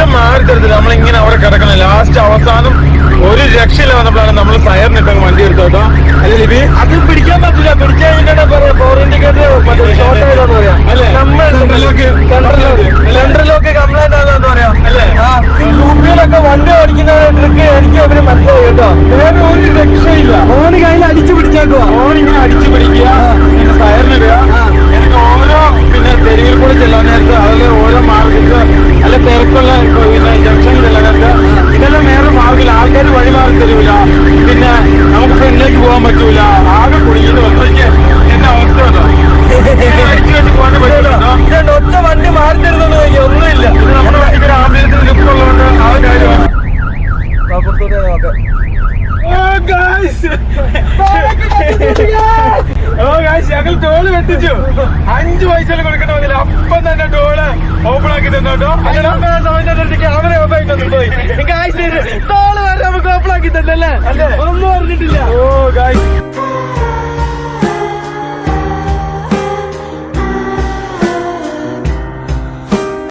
Junction മാറി തരത്തില്ല നമ്മളിങ്ങനെ അവിടെ കിടക്കണം. ലാസ്റ്റ് അവസാനം ഒരു രക്ഷയില്ല വന്നപ്പോഴാണ് നമ്മൾ സയറിനിട്ട് വണ്ടി എടുത്തു കേട്ടോ അല്ലേ ലിബി? അത് പിടിക്കാൻ പറ്റില്ല പിടിക്കാൻ? നമ്മൾ സെൻട്രലിലോക്ക് കംപ്ലൈന്റ് ആണെന്ന് പറയാം. അല്ലേ? ഈ യൂപിയിലൊക്കെ വണ്ടി ഓടിക്കുന്ന ട്രിക്ക് എനിക്ക് അവർ മനസ്സിലായി കേട്ടോ. വേറെ ഒരു രക്ഷയില്ല. ഓന് കയ്യിൽ അടിച്ചു പിടിച്ചോ ഓൺ ഇങ്ങനെ അടിച്ചു പിടിക്കുക. പിന്നെ സയറിനിടുക എനിക്ക് ഓരോ പിന്നെ തെരുവിൽ കൂടെ ചെല്ലാൻ നേരത്ത് അതിൽ ഓരോ മാർഗത്ത് അല്ല തിരക്കുള്ള ഇപ്പൊ പിന്നെ ജംഗ്ഷനിൽ ചെല്ലാൻ നേരത്ത് ഇതെല്ലാം വേറെ മാർഗില്ല ആൾക്കാർ വഴി മാറി തരൂല പിന്നെ നമുക്ക് ഫ്രണ്ടിലേക്ക് പോകാൻ പറ്റൂല. ആകെ കുടുങ്ങിയിട്ട് വന്നേക്ക് എന്റെ അവസ്ഥ ഉണ്ടോ അടിച്ചു വെച്ച് പോകാൻ പറ്റൂല ഇതുണ്ട്? ഒറ്റ വണ്ടി മാറി തരുന്നുണ്ട് ഒന്നുമില്ല. ഇത് നമ്മുടെ ആംബുലൻസിന് ലിഫ്റ്റ് ഉള്ളതുകൊണ്ട് ആ ഒരു കാര്യമാണ്. ഞങ്ങൾ ടോൾ വെട്ടിച്ചു അഞ്ചു പൈസ കൊടുക്കേണ്ട അപ്പം തന്നെ ടോൾ ഓപ്പൺ ആക്കി തന്നോട്ടോ കേട്ടോ. അല്ലേ? ഒന്നും അറിഞ്ഞിട്ടില്ല. ഓ ഗായ്